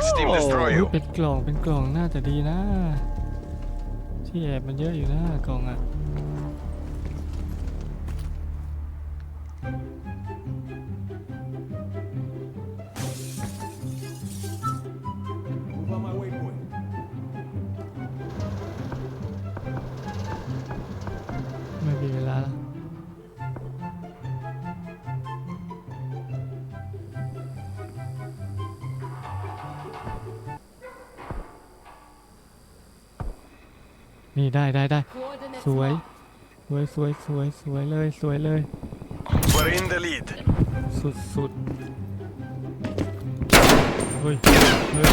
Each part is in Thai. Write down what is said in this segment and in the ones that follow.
First team destroy เฮ้ย you. เป็นกล่องเป็นกล่องน่าจะดีนะ ที่แอบมันเยอะอยู่นะกล่องอะ Move on my waypoint. ไม่มีเวลาแล้ว นี่ได้ได้ได้ Coordinates สวย marked. สวยสวยสวยสวยเลยสวยเลย We're in the lead. สุดสุดเฮ้ยเฮ้ย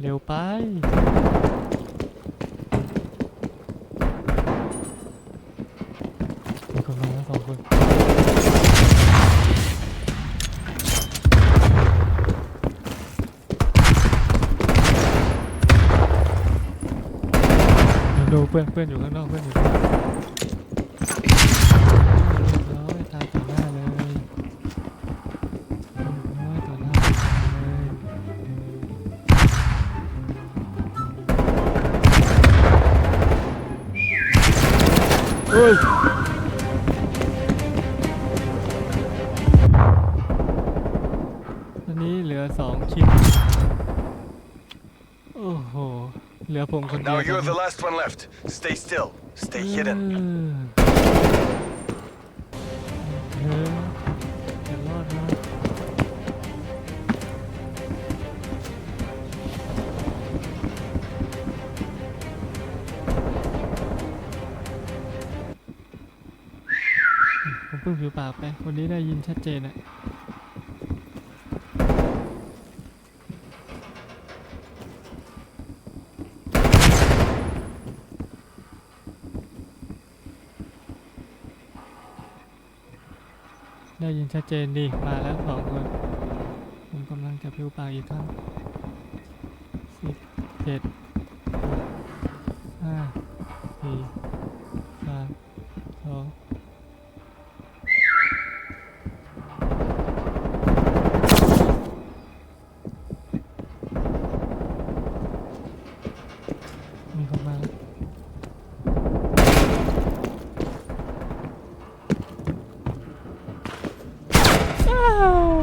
เร็วไป มีคนมาแล้วสองคน ดูเพื่อนเพื่อนอยู่ข้างนอกเพื่อนอยู่ข้างนอกเรียบร้อยตายต่อหน้าเลยเรียบร้อยต่อหน้าเลยเฮ้ย อันนี้เหลือสองชิ้น เหลือผมคนเดียว Now ตอน you're นี้ the last one left. Stay still. Stay hidden. เออจะรอดไหมผมเพิ่งผิวปากไปคนนี้ได้ยินชัดเจนอะ ได้ยินชัดเจนดี มาแล้วสองคนผมกำลังจะพิวปากอีกครั้งสิบเจ็ดห้าสี่สามสองมีคนมาแล้ว Wow.